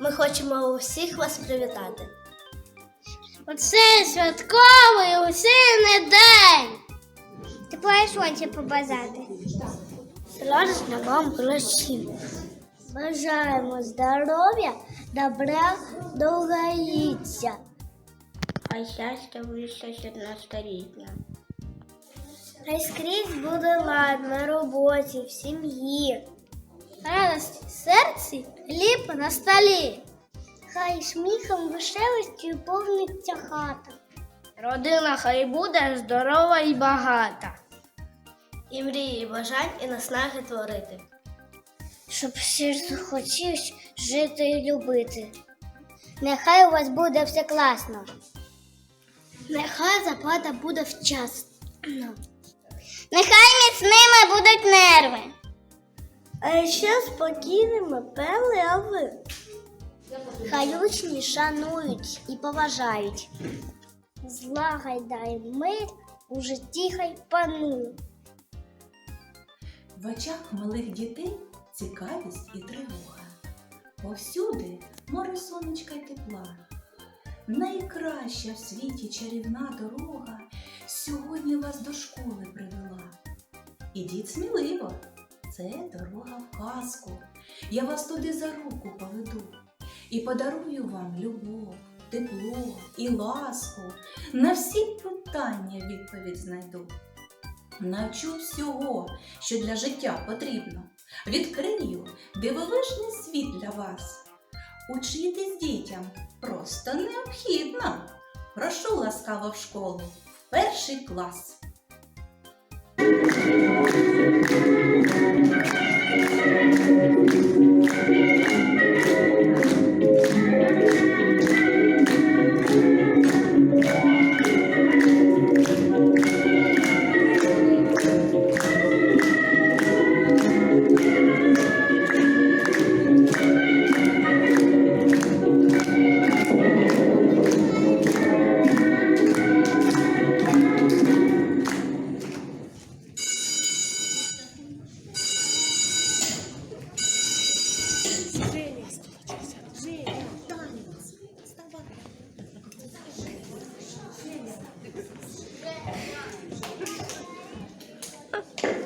Ми хочемо усіх вас привітати. Оце святковий усіний день. Ти сонця побажати. Сложно вам гроші. Бажаємо здоров'я, добра, довголіття. А щастя вистачить на століття. Хай скрізь буде лад на роботі, в сім'ї. Радость в серці, хліб на столі. Хай сміхом веселостю повниться хата. Родина хай буде здорова і багата. І мрії, бажань, і наснаги творити. Щоб всі захотілось жити і любити. Нехай у вас буде все класно. Нехай заплата буде вчасно. Нехай міцними будуть нерви. А ще спокійними певні, а. Хай учні шанують і поважають. Злагайдай мир у житті хай панує. В очах малих дітей цікавість і тривога. Повсюди море сонечка й тепла. Найкраща в світі чарівна дорога сьогодні вас до школи привела. Ідіть сміливо, це дорога в казку. Я вас туди за руку поведу і подарую вам любов, тепло і ласку. На всі питання відповідь знайду. Навчу всього, що для життя потрібно. Відкрию дивовижний світ для вас. Учитись дітям просто необхідно. Прошу ласкаво в школу, в перший клас.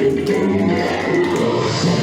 Yeah.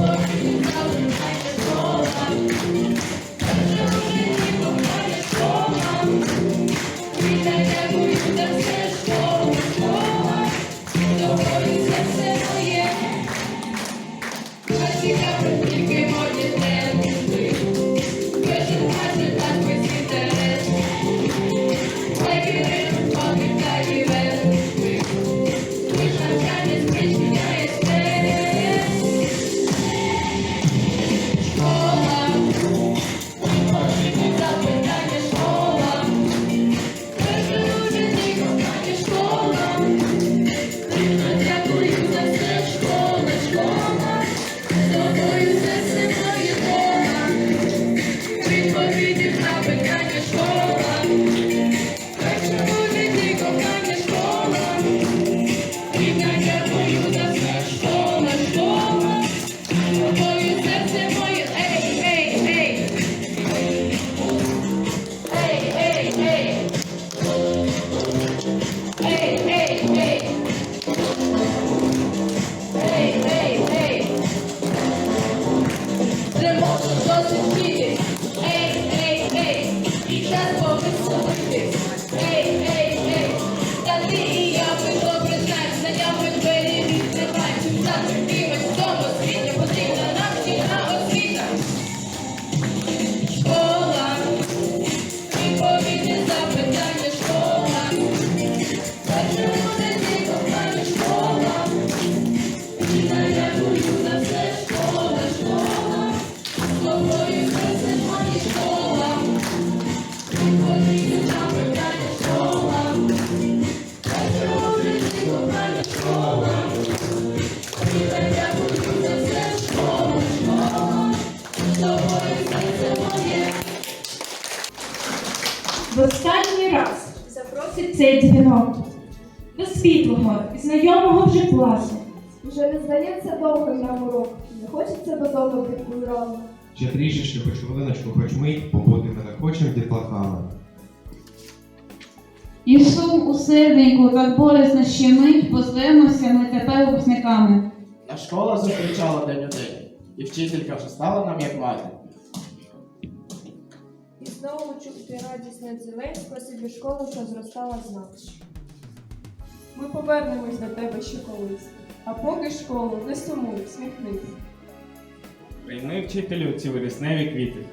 Бог, і дали мене слова. В останній раз запросить цей дзвінок до світлого і знайомого вже класу. Вже не здається довгим нам урок, не хочеться додому рано. Ще трішечки, хоч хвилиночку, хоч мить, побути ми не хочемо дітлахами. І шум у серденьку так болісно щемить, позвемося ми тепер випускниками. А школа зустрічала день у день, і вчителька вже стала нам як мати. Знову чути радісне дзвінень, собі школу, що зростала з. Ми повернемось до тебе ще колись. А поки школу, не сумуй, сміхнись. Прийми вчителю ці вересневі квіти.